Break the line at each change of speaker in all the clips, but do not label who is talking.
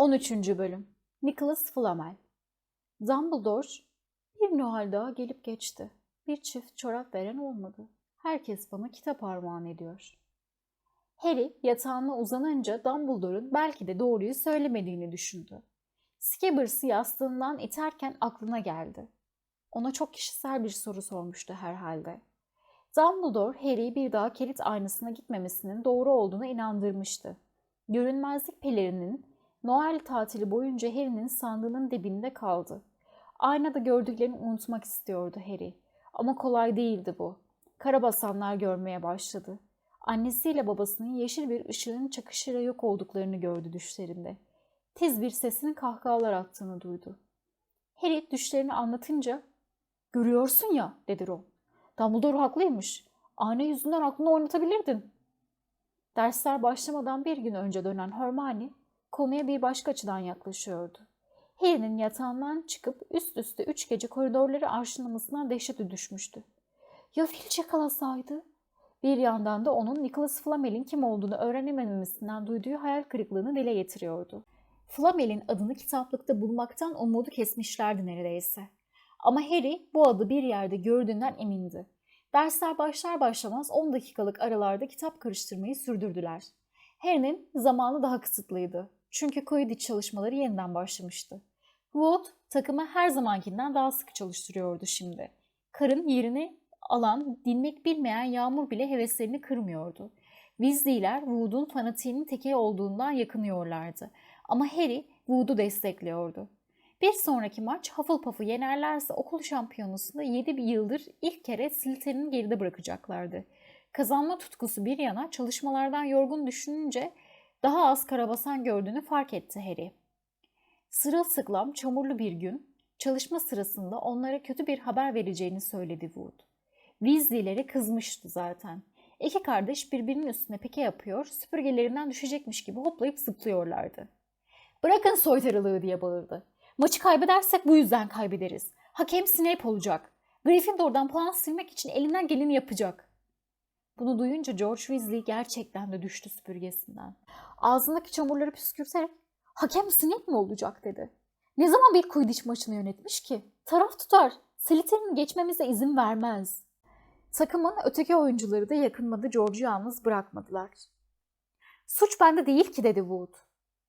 13. Bölüm Nicholas Flamel Dumbledore bir Noel daha gelip geçti. Bir çift çorap veren olmadı. Herkes bana kitap armağan ediyor. Harry yatağına uzanınca Dumbledore'un belki de doğruyu söylemediğini düşündü. Skibbers'ı yastığından iterken aklına geldi. Ona çok kişisel bir soru sormuştu herhalde. Dumbledore Harry'i bir daha kilit aynasına gitmemesinin doğru olduğuna inandırmıştı. Görünmezlik pelerinin Noel tatili boyunca Harry'nin sandığının dibinde kaldı. Aynada gördüklerini unutmak istiyordu Harry. Ama kolay değildi bu. Karabasanlar görmeye başladı. Annesiyle babasının yeşil bir ışığın çakışıyla yok olduklarını gördü düşlerinde. Tiz bir sesinin kahkahalar attığını duydu. Harry düşlerini anlatınca ''Görüyorsun ya'' dedi Ron. ''Dumbledore haklıymış. Ayna yüzünden aklını oynatabilirdin.'' Dersler başlamadan bir gün önce dönen Hermione konuya bir başka açıdan yaklaşıyordu. Harry'nin yatağından çıkıp üst üste üç gece koridorları arşınlamasından dehşete düşmüştü. Ya Filch yakalasaydı? Bir yandan da onun Nicholas Flamel'in kim olduğunu öğrenememesinden duyduğu hayal kırıklığını dile getiriyordu. Flamel'in adını kitaplıkta bulmaktan umudu kesmişlerdi neredeyse. Ama Harry bu adı bir yerde gördüğünden emindi. Dersler başlar başlamaz 10 dakikalık aralarda kitap karıştırmayı sürdürdüler. Harry'nin zamanı daha kısıtlıydı. Çünkü Quidditch çalışmaları yeniden başlamıştı. Wood takımı her zamankinden daha sıkı çalıştırıyordu şimdi. Karın yerini alan, dinmek bilmeyen Yağmur bile heveslerini kırmıyordu. Weasley'ler Wood'un fanatiğinin teki olduğundan yakınıyorlardı. Ama Harry Wood'u destekliyordu. Bir sonraki maç Hufflepuff'u yenerlerse okul şampiyonasında 7 yıldır ilk kere Slytherin'i geride bırakacaklardı. Kazanma tutkusu bir yana çalışmalardan yorgun düşününce daha az karabasan gördüğünü fark etti Harry. Sırılsıklam çamurlu bir gün çalışma sırasında onlara kötü bir haber vereceğini söyledi Wood. Weasley'lere kızmıştı zaten. İki kardeş birbirinin üstüne peke yapıyor, süpürgelerinden düşecekmiş gibi hoplayıp zıplıyorlardı. Bırakın soytarılığı diye bağırdı. Maçı kaybedersek bu yüzden kaybederiz. Hakem Snape olacak. Gryffindor'dan puan silmek için elinden geleni yapacak. Bunu duyunca George Weasley gerçekten de düştü süpürgesinden. Ağzındaki çamurları püskürterek hakem Snape mi olacak dedi. Ne zaman bir Quidditch maçını yönetmiş ki? Taraf tutar. Slytherin'in geçmemize izin vermez. Takımın öteki oyuncuları da yakınmadı George'u yalnız bırakmadılar. Suç bende değil ki dedi Wood.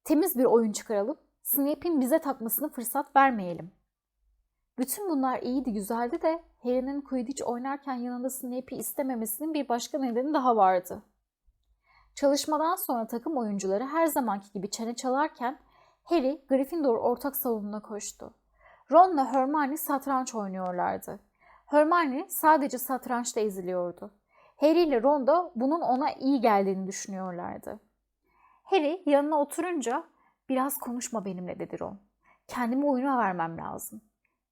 Temiz bir oyun çıkaralım. Snape'in bize takmasını fırsat vermeyelim. Bütün bunlar iyiydi güzeldi de Harry'nin Quidditch oynarken yanında Snape'i istememesinin bir başka nedeni daha vardı. Çalışmadan sonra takım oyuncuları her zamanki gibi çene çalarken Harry Gryffindor ortak salonuna koştu. Ron'la Hermione satranç oynuyorlardı. Hermione sadece satrançta eziliyordu. Harry ile Ron da bunun ona iyi geldiğini düşünüyorlardı. Harry yanına oturunca biraz konuşma benimle dedi Ron. Kendimi oyuna vermem lazım.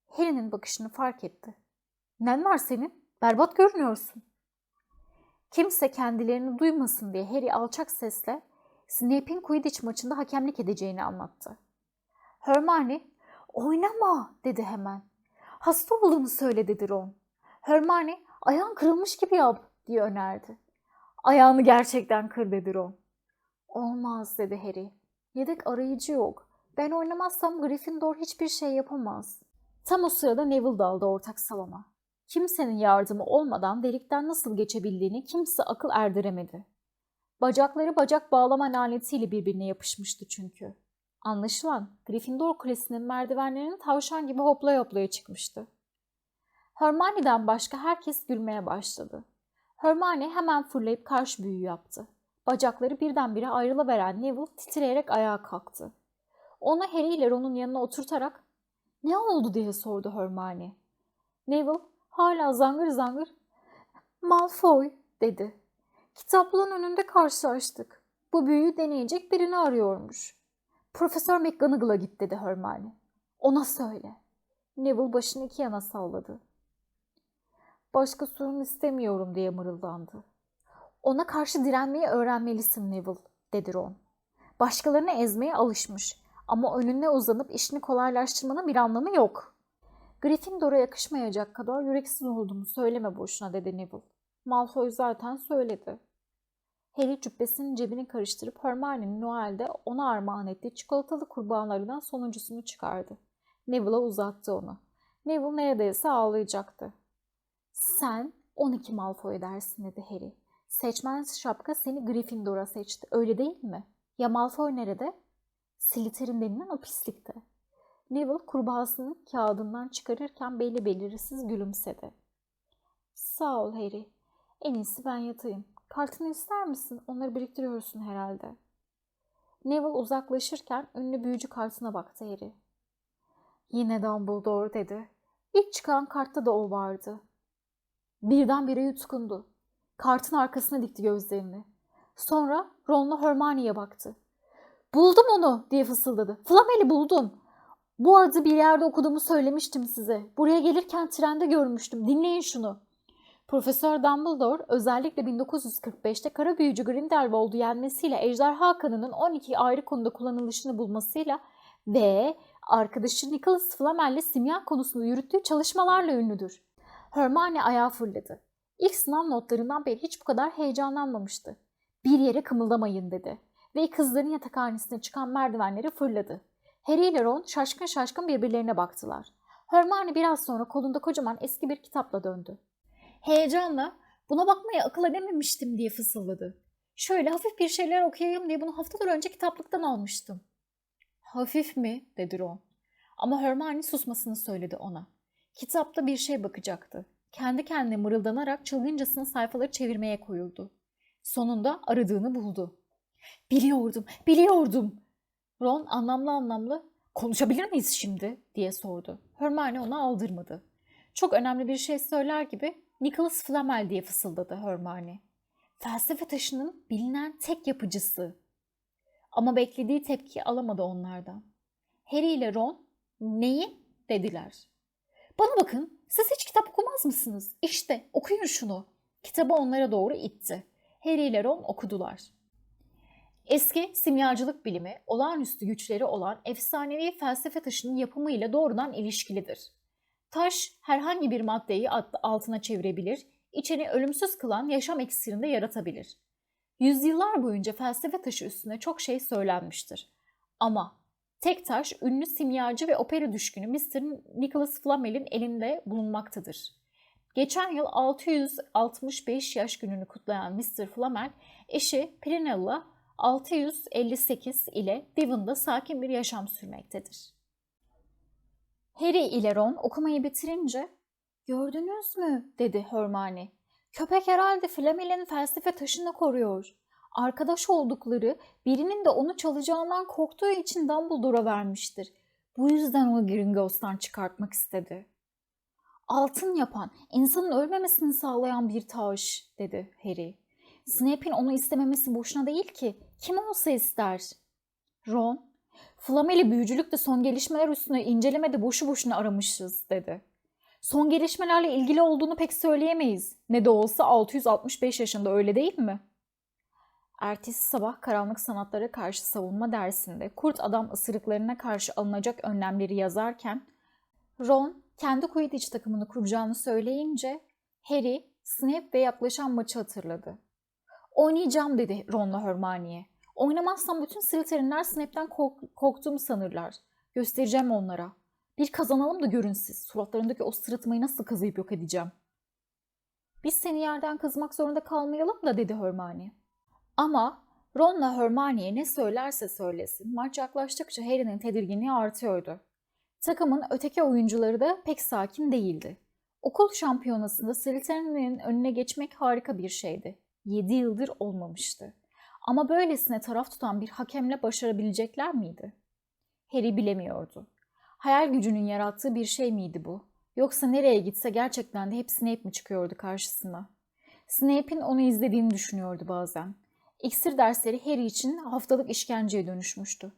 Harry'nin bakışını fark etti. Nen var senin? Berbat görünüyorsun. Kimse kendilerini duymasın diye Harry alçak sesle Snape'in Quidditch maçında hakemlik edeceğini anlattı. Hermione, oynama dedi hemen. Hasta olduğunu söyle dedi Ron. Hermione, ayağın kırılmış gibi yap diye önerdi. Ayağını gerçekten kır dedi Ron. Olmaz dedi Harry. Yedek arayıcı yok. Ben oynamazsam Gryffindor hiçbir şey yapamaz. Tam o sırada Neville daldı ortak salona. Kimsenin yardımı olmadan delikten nasıl geçebildiğini kimse akıl erdiremedi. Bacakları bacak bağlama lanetiyle birbirine yapışmıştı çünkü. Anlaşılan Gryffindor Kulesi'nin merdivenlerinin tavşan gibi hoplaya hoplaya çıkmıştı. Hermione'den başka herkes gülmeye başladı. Hermione hemen fırlayıp karşı büyü yaptı. Bacakları birdenbire ayrılıveren Neville titreyerek ayağa kalktı. Onu Harry ile Ron'un yanına oturtarak ''Ne oldu?'' diye sordu Hermione. Neville hala zangır zangır ''Malfoy'' dedi. Kitaplığın önünde karşılaştık. Bu büyüyü deneyecek birini arıyormuş. Profesör McGonagall'a git dedi Hermione. Ona söyle. Neville başını iki yana salladı. Başka sorun istemiyorum diye mırıldandı. Ona karşı direnmeyi öğrenmelisin Neville, dedi Ron. Başkalarını ezmeye alışmış ama önüne uzanıp işini kolaylaştırmanın bir anlamı yok. Gryffindor'a yakışmayacak kadar yüreksiz olduğumu söyleme boşuna dedi Neville. Malfoy zaten söyledi. Harry cübbesinin cebini karıştırıp Hermione'nin Noel'de ona armağan ettiği çikolatalı kurbağalarından sonuncusunu çıkardı. Neville'a uzattı onu. Neville neredeyse ağlayacaktı. Sen 12 Malfoy dersin dedi Harry. Seçmen şapka seni Gryffindor'a seçti. Öyle değil mi? Ya Malfoy nerede? Slytherin denilen o pislikte. Neville kurbağasını kağıdından çıkarırken belli belirsiz gülümsedi. Sağ ol Harry. En iyisi ben yatayım. Kartını ister misin? Onları biriktiriyorsun herhalde. Neville uzaklaşırken ünlü büyücü kartına baktı Harry. Yine Dumbledore dedi. İlk çıkan kartta da o vardı. Birdenbire yutkundu. Kartın arkasına dikti gözlerini. Sonra Ron'la Hermione'ye baktı. Buldum onu diye fısıldadı. Flamel'i buldum. Bu adı bir yerde okuduğumu söylemiştim size. Buraya gelirken trende görmüştüm. Dinleyin şunu. Profesör Dumbledore özellikle 1945'te kara büyücü Grindelwald'u yenmesiyle Ejderha Kanı'nın 12 ayrı konuda kullanılışını bulmasıyla ve arkadaşı Nicholas Flamel'le simya konusunda yürüttüğü çalışmalarla ünlüdür. Hermione ayağa fırladı. İlk sınav notlarından beri hiç bu kadar heyecanlanmamıştı. Bir yere kımıldamayın dedi ve kızların yatakhanesine çıkan merdivenleri fırladı. Harry ile Ron şaşkın şaşkın birbirlerine baktılar. Hermione biraz sonra kolunda kocaman eski bir kitapla döndü. Heyecanla buna bakmaya akıl edememiştim diye fısıldadı. Şöyle hafif bir şeyler okuyayım diye bunu haftalar önce kitaplıktan almıştım. Hafif mi? dedi Ron. Ama Hermione susmasını söyledi ona. Kitapta bir şey bakacaktı. Kendi kendine mırıldanarak çılgıncasına sayfaları çevirmeye koyuldu. Sonunda aradığını buldu. Biliyordum, biliyordum. Ron anlamlı anlamlı konuşabilir miyiz şimdi diye sordu. Hermione ona aldırmadı. Çok önemli bir şey söyler gibi Nicholas Flamel diye fısıldadı Hermione. Felsefe taşının bilinen tek yapıcısı. Ama beklediği tepki alamadı onlardan. Harry ile Ron neyi dediler. Bana bakın siz hiç kitap okumaz mısınız? İşte okuyun şunu. Kitabı onlara doğru itti. Harry ile Ron okudular. Eski simyacılık bilimi olağanüstü güçleri olan efsanevi felsefe taşının yapımıyla doğrudan ilişkilidir. Taş herhangi bir maddeyi altına çevirebilir, içini ölümsüz kılan yaşam iksirinde yaratabilir. Yüzyıllar boyunca felsefe taşı üstüne çok şey söylenmiştir. Ama tek taş ünlü simyacı ve opera düşkünü Mr. Nicholas Flamel'in elinde bulunmaktadır. Geçen yıl 665 yaş gününü kutlayan Mr. Flamel, eşi Prinella 658 ile Devon'da sakin bir yaşam sürmektedir. Harry ile Ron okumayı bitirince ''Gördünüz mü?'' dedi Hermione. ''Köpek herhalde Flamel'in felsefe taşını koruyor. Arkadaş oldukları birinin de onu çalacağından korktuğu için Dumbledore'a vermiştir. Bu yüzden onu Gringotts'tan çıkartmak istedi.'' Altın yapan, insanın ölmemesini sağlayan bir taş, dedi Harry. Snape'in onu istememesi boşuna değil ki. Kim olsa ister. Ron, Flameli büyücülükte son gelişmeler üstüne incelemede boşu boşuna aramışız dedi. Son gelişmelerle ilgili olduğunu pek söyleyemeyiz. Ne de olsa 665 yaşında öyle değil mi? Ertesi sabah karanlık sanatlara karşı savunma dersinde kurt adam ısırıklarına karşı alınacak önlemleri yazarken Ron kendi Quidditch takımını kuracağını söyleyince Harry, Snape ve yaklaşan maçı hatırladı. Oynayacağım dedi Ron'la Hermione'ye. Oynamazsam bütün Slytherinler Snape'den kork- korktuğumu sanırlar. Göstereceğim onlara. Bir kazanalım da görün. Suratlarındaki o sırıtmayı nasıl kazıyıp yok edeceğim. Biz seni yerden kazmak zorunda kalmayalım da dedi Hermione. Ama Ron'la Hermione'ye ne söylerse söylesin maç yaklaştıkça Harry'nin tedirginliği artıyordu. Takımın öteki oyuncuları da pek sakin değildi. Okul şampiyonasında Slytherin'in önüne geçmek harika bir şeydi. 7 yıldır olmamıştı. Ama böylesine taraf tutan bir hakemle başarabilecekler miydi? Harry bilemiyordu. Hayal gücünün yarattığı bir şey miydi bu? Yoksa nereye gitse gerçekten de hep Snape mi çıkıyordu karşısına? Snape'in onu izlediğini düşünüyordu bazen. İksir dersleri Harry için haftalık işkenceye dönüşmüştü.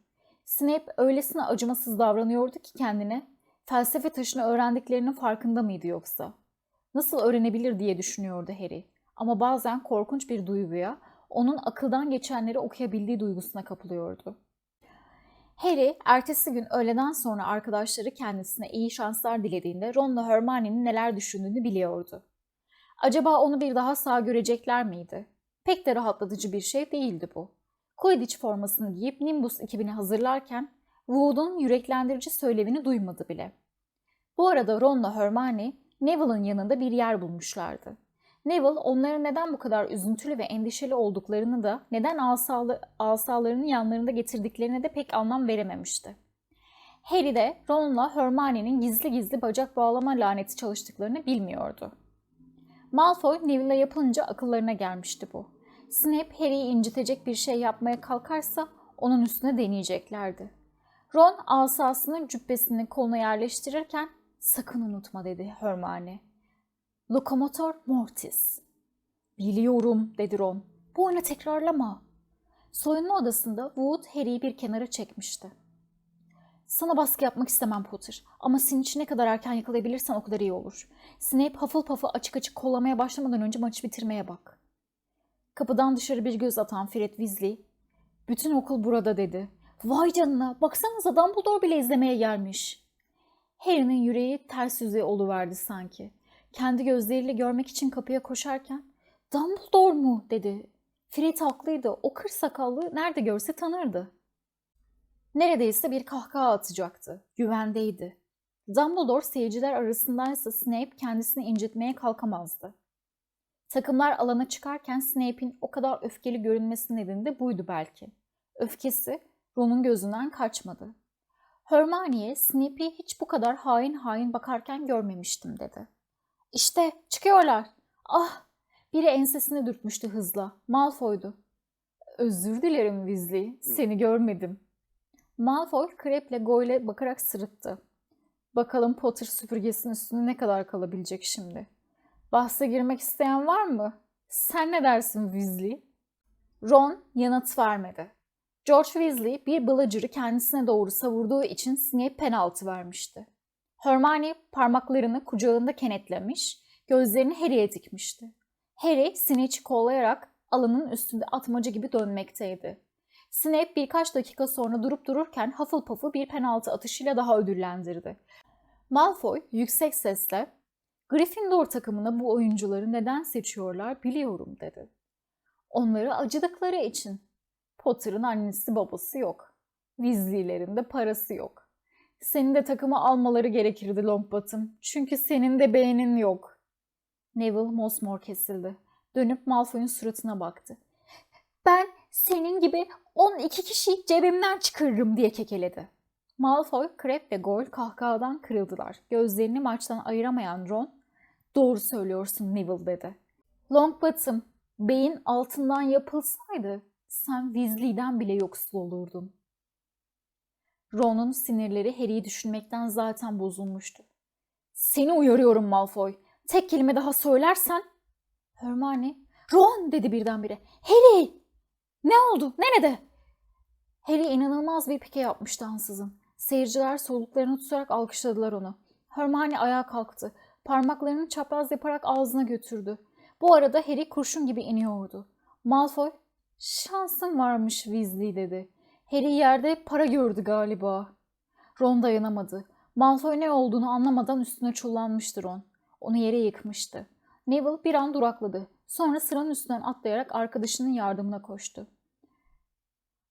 Snape öylesine acımasız davranıyordu ki kendine, felsefe taşını öğrendiklerinin farkında mıydı yoksa? Nasıl öğrenebilir diye düşünüyordu Harry. Ama bazen korkunç bir duyguya, onun akıldan geçenleri okuyabildiği duygusuna kapılıyordu. Harry, ertesi gün öğleden sonra arkadaşları kendisine iyi şanslar dilediğinde Ron'la Hermione'nin neler düşündüğünü biliyordu. Acaba onu bir daha sağ görecekler miydi? Pek de rahatlatıcı bir şey değildi bu. Quidditch formasını giyip Nimbus ekibini hazırlarken Wood'un yüreklendirici söylevini duymadı bile. Bu arada Ron'la Hermione Neville'ın yanında bir yer bulmuşlardı. Neville onların neden bu kadar üzüntülü ve endişeli olduklarını da neden asalı, asalarını yanlarında getirdiklerine de pek anlam verememişti. Harry de Ron'la Hermione'nin gizli gizli bacak bağlama laneti çalıştıklarını bilmiyordu. Malfoy Neville'e yapınca akıllarına gelmişti bu. Snape Harry'i incitecek bir şey yapmaya kalkarsa onun üstüne deneyeceklerdi. Ron asasını cübbesinin koluna yerleştirirken sakın unutma dedi Hermione. Lokomotor Mortis. Biliyorum dedi Ron. Bu oyunu tekrarlama. Soyunma odasında Wood Harry'i bir kenara çekmişti. Sana baskı yapmak istemem Potter ama için ne kadar erken yakalayabilirsen o kadar iyi olur. Snape Hufflepuff'u açık açık kollamaya başlamadan önce maçı bitirmeye bak. Kapıdan dışarı bir göz atan Fred Weasley, bütün okul burada dedi. Vay canına baksanıza Dumbledore bile izlemeye gelmiş. Harry'nin yüreği ters yüzeye oluverdi sanki. Kendi gözleriyle görmek için kapıya koşarken Dumbledore mu dedi. Fred haklıydı. O kır sakallı nerede görse tanırdı. Neredeyse bir kahkaha atacaktı. Güvendeydi. Dumbledore seyirciler arasındaysa Snape kendisini incitmeye kalkamazdı. Takımlar alana çıkarken Snape'in o kadar öfkeli görünmesi nedeni de buydu belki. Öfkesi Ron'un gözünden kaçmadı. Hermione'ye Snape'i hiç bu kadar hain hain bakarken görmemiştim dedi. İşte çıkıyorlar. Ah! Biri ensesini dürtmüştü hızla. Malfoy'du. Özür dilerim Weasley. Seni görmedim. Malfoy Crab'le Goyle'e bakarak sırıttı. Bakalım Potter süpürgesinin üstünde ne kadar kalabilecek şimdi. Bahse girmek isteyen var mı? Sen ne dersin Weasley? Ron yanıt vermedi. George Weasley bir Bludger'ı kendisine doğru savurduğu için Snape penaltı vermişti. Hermione parmaklarını kucağında kenetlemiş, gözlerini Harry'e dikmişti. Harry Snitch'i kollayarak alanın üstünde atmaca gibi dönmekteydi. Snape birkaç dakika sonra durup dururken Hufflepuff'u bir penaltı atışıyla daha ödüllendirdi. Malfoy yüksek sesle Gryffindor takımına bu oyuncuları neden seçiyorlar biliyorum dedi. Onları acıdıkları için. Potter'ın annesi babası yok. Weasley'lerin de parası yok. Seni de takıma almaları gerekirdi Longbottom. Çünkü senin de beğenin yok. Neville mosmor kesildi. Dönüp Malfoy'un suratına baktı. Ben senin gibi 12 kişiyi cebimden çıkarırım diye kekeledi. Malfoy, Crabbe ve Goyle kahkahadan kırıldılar. Gözlerini maçtan ayıramayan Ron, doğru söylüyorsun Neville dedi. Longbottom, beyin altından yapılsaydı sen Weasley'den bile yoksul olurdun. Ron'un sinirleri Harry'i düşünmekten zaten bozulmuştu. Seni uyarıyorum Malfoy. Tek kelime daha söylersen... Hermione, Ron dedi birdenbire. Harry! Ne oldu? Nerede? Harry inanılmaz bir pike yapmıştı ansızın. Seyirciler soluklarını tutarak alkışladılar onu. Hermione ayağa kalktı. Parmaklarını çapraz yaparak ağzına götürdü. Bu arada Harry kurşun gibi iniyordu. Malfoy, şansın varmış Weasley dedi. Harry yerde para gördü galiba. Ron dayanamadı. Malfoy ne olduğunu anlamadan üstüne çullanmıştı Ron. Onu yere yıkmıştı. Neville bir an durakladı. Sonra sıranın üstünden atlayarak arkadaşının yardımına koştu.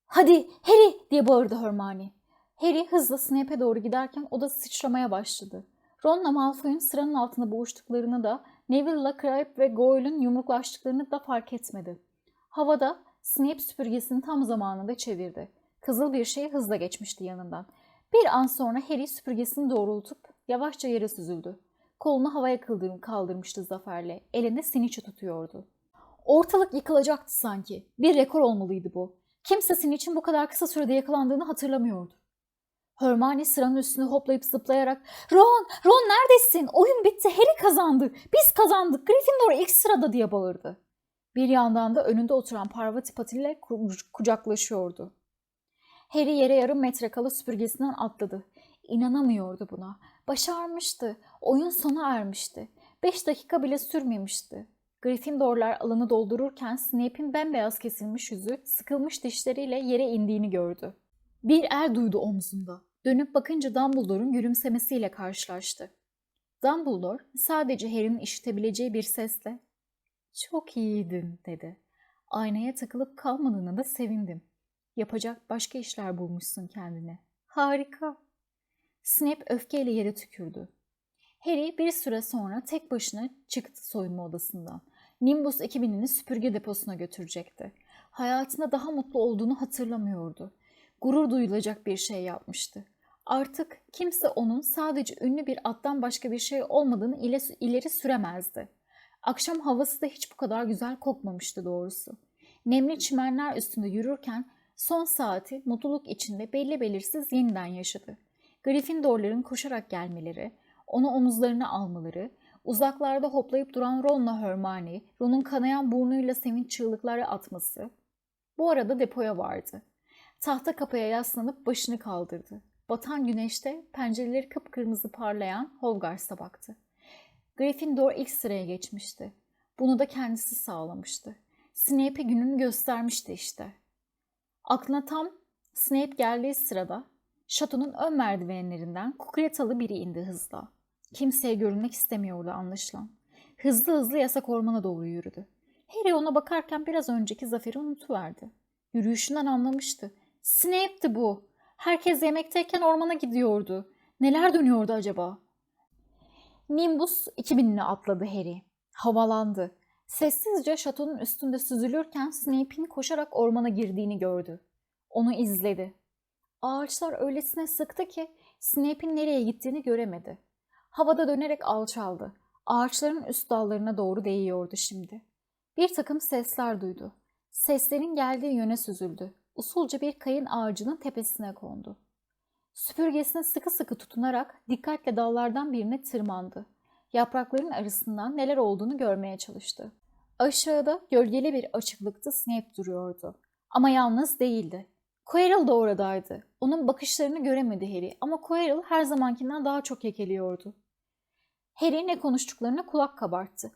Hadi Harry diye bağırdı Hermione. Harry hızla Snape'e doğru giderken o da sıçramaya başladı. Ron'la Malfoy'un sıranın altında boğuştuklarını da Neville'la Crabbe ve Goyle'un yumruklaştıklarını da fark etmedi. Havada Snape süpürgesini tam zamanında çevirdi. Kızıl bir şey hızla geçmişti yanından. Bir an sonra Harry süpürgesini doğrultup yavaşça yere süzüldü. Kolunu havaya kaldırmıştı zaferle. Elinde Snitch'i tutuyordu. Ortalık yıkılacaktı sanki. Bir rekor olmalıydı bu. Kimse Snitch'in bu kadar kısa sürede yakalandığını hatırlamıyordu. Hermione sıranın üstüne hoplayıp zıplayarak ''Ron, Ron neredesin? Oyun bitti, Harry kazandı. Biz kazandık, Gryffindor ilk sırada.'' diye bağırdı. Bir yandan da önünde oturan Parvati Patil ile kucaklaşıyordu. Harry yere yarım metre kala süpürgesinden atladı. İnanamıyordu buna. Başarmıştı. Oyun sona ermişti. Beş dakika bile sürmemişti. Gryffindorlar alanı doldururken Snape'in bembeyaz kesilmiş yüzü sıkılmış dişleriyle yere indiğini gördü. Bir el duydu omzunda. Dönüp bakınca Dumbledore'un gülümsemesiyle karşılaştı. Dumbledore sadece Harry'nin işitebileceği bir sesle ''Çok iyiydin'' dedi. Aynaya takılıp kalmadığına da sevindim. Yapacak başka işler bulmuşsun kendine. Harika. Snape öfkeyle yere tükürdü. Harry bir süre sonra tek başına çıktı soyunma odasından. Nimbus ekibini süpürge deposuna götürecekti. Hayatında daha mutlu olduğunu hatırlamıyordu. Gurur duyulacak bir şey yapmıştı. Artık kimse onun sadece ünlü bir attan başka bir şey olmadığını ile- ileri süremezdi. Akşam havası da hiç bu kadar güzel kokmamıştı doğrusu. Nemli çimenler üstünde yürürken son saati mutluluk içinde belli belirsiz yeniden yaşadı. Gryffindorların koşarak gelmeleri, onu omuzlarına almaları, uzaklarda hoplayıp duran Ron'la Hermione, Ron'un kanayan burnuyla sevinç çığlıkları atması. Bu arada depoya vardı. Tahta kapıya yaslanıp başını kaldırdı. Batan güneşte pencereleri kıpkırmızı parlayan Hogwarts'a baktı. Gryffindor ilk sıraya geçmişti. Bunu da kendisi sağlamıştı. Snape'e gününü göstermişti işte. Aklına tam Snape geldiği sırada şatonun ön merdivenlerinden kukuletalı biri indi hızla. Kimseye görünmek istemiyordu anlaşılan. Hızlı hızlı yasak ormana doğru yürüdü. Harry ona bakarken biraz önceki zaferi unutuverdi. Yürüyüşünden anlamıştı. Snape'ti bu. Herkes yemekteyken ormana gidiyordu. Neler dönüyordu acaba? Nimbus 2000'ini atladı Harry. Havalandı. Sessizce şatonun üstünde süzülürken Snape'in koşarak ormana girdiğini gördü. Onu izledi. Ağaçlar öylesine sıktı ki Snape'in nereye gittiğini göremedi. Havada dönerek alçaldı. Ağaçların üst dallarına doğru değiyordu şimdi. Bir takım sesler duydu. Seslerin geldiği yöne süzüldü. Usulca bir kayın ağacının tepesine kondu. Süpürgesine sıkı sıkı tutunarak dikkatle dallardan birine tırmandı. Yaprakların arasından neler olduğunu görmeye çalıştı. Aşağıda gölgeli bir açıklıkta Snape duruyordu. Ama yalnız değildi. Quirrell da oradaydı. Onun bakışlarını göremedi Harry ama Quirrell her zamankinden daha çok kekeliyordu. Harry ne konuştuklarına kulak kabarttı.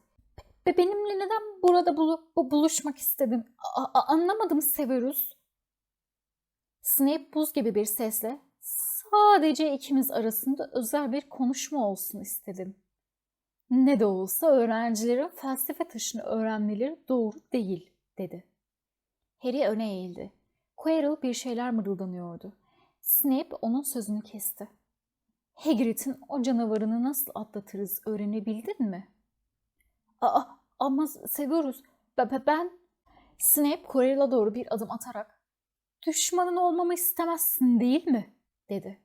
Be benimle neden burada bulu bu buluşmak istedin? A anlamadım Severus. Snape buz gibi bir sesle sadece ikimiz arasında özel bir konuşma olsun istedim. Ne de olsa öğrencilerin felsefe taşını öğrenmeleri doğru değil, dedi. Harry öne eğildi. Quirrell bir şeyler mırıldanıyordu. Snape onun sözünü kesti. Hagrid'in o canavarını nasıl atlatırız öğrenebildin mi? Aa, ama seviyoruz. Ben, ben... Snape Quirrell'a doğru bir adım atarak düşmanın olmamı istemezsin değil mi? dedi.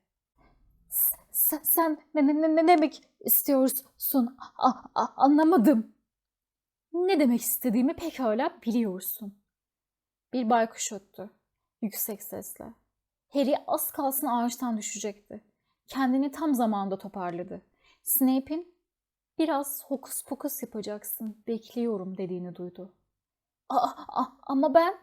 Sen, sen ne, ne, ne demek istiyorsun? A, a, anlamadım. Ne demek istediğimi pekala biliyorsun. Bir baykuş öttü. Yüksek sesle. Harry az kalsın ağaçtan düşecekti. Kendini tam zamanda toparladı. Snape'in biraz hokus pokus yapacaksın, bekliyorum dediğini duydu. Aa, a, ama ben...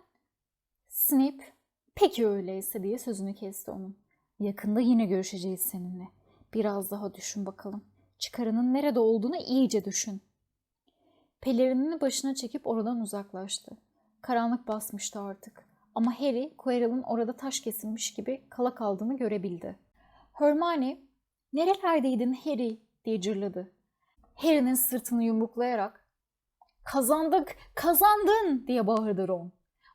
Snape, peki öyleyse diye sözünü kesti onun. Yakında yine görüşeceğiz seninle. Biraz daha düşün bakalım. Çıkarının nerede olduğunu iyice düşün. Pelerinini başına çekip oradan uzaklaştı. Karanlık basmıştı artık. Ama Harry, Quirrell'ın orada taş kesilmiş gibi kala kaldığını görebildi. Hermione, nerelerdeydin Harry diye cırladı. Harry'nin sırtını yumruklayarak kazandık, kazandın diye bağırdı Ron.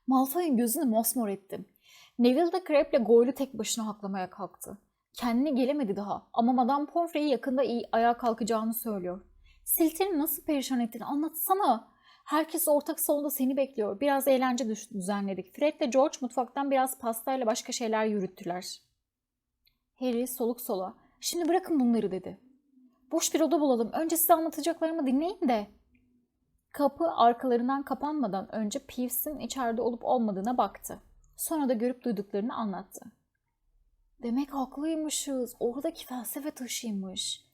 Malfoy'un gözünü mosmor ettim. Neville de Crabbe'le Goyle'u tek başına haklamaya kalktı. Kendine gelemedi daha ama Madame Pomfrey'i yakında iyi ayağa kalkacağını söylüyor. Silter'i nasıl perişan ettiğini anlatsana. Herkes ortak salonda seni bekliyor. Biraz eğlence düzenledik. Fred ile George mutfaktan biraz pastayla başka şeyler yürüttüler. Harry soluk sola. Şimdi bırakın bunları dedi. Boş bir oda bulalım. Önce size anlatacaklarımı dinleyin de. Kapı arkalarından kapanmadan önce Peeves'in içeride olup olmadığına baktı. Sonra da görüp duyduklarını anlattı. Demek haklıymışız. Oradaki felsefe taşıymış.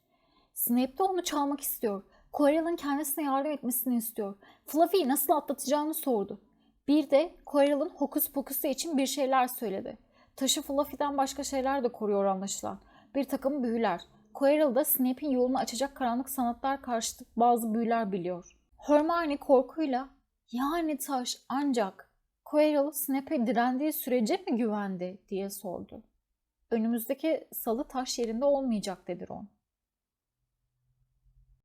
Snape de onu çalmak istiyor. Quirrell'ın kendisine yardım etmesini istiyor. Fluffy'yi nasıl atlatacağını sordu. Bir de Quirrell'ın hokus pokusu için bir şeyler söyledi. Taşı Fluffy'den başka şeyler de koruyor anlaşılan. Bir takım büyüler. Quirrell da Snape'in yolunu açacak karanlık sanatlar karşıtı bazı büyüler biliyor. Hermione korkuyla yani taş ancak Quirrell Snape'e direndiği sürece mi güvendi diye sordu. Önümüzdeki salı taş yerinde olmayacak dedi Ron.